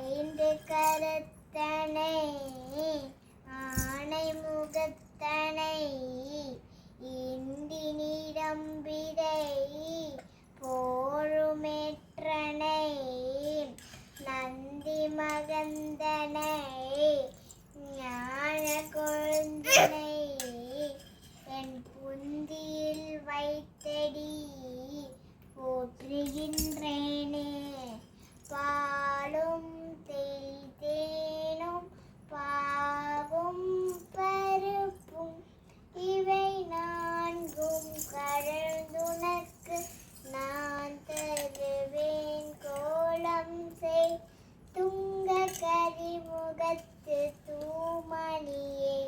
ஐந்து கருத்தனை ஆனை முகத்தனை இந்தி நிரம்பிடை போழுமேற்றனை நந்தி மகந்தனை ஞான கொழுந்தனை என் புந்தியில் வைத்தடி. போற்றுகின்ற തുങ്കകരിമുഖത്ത് തൂമണിയേ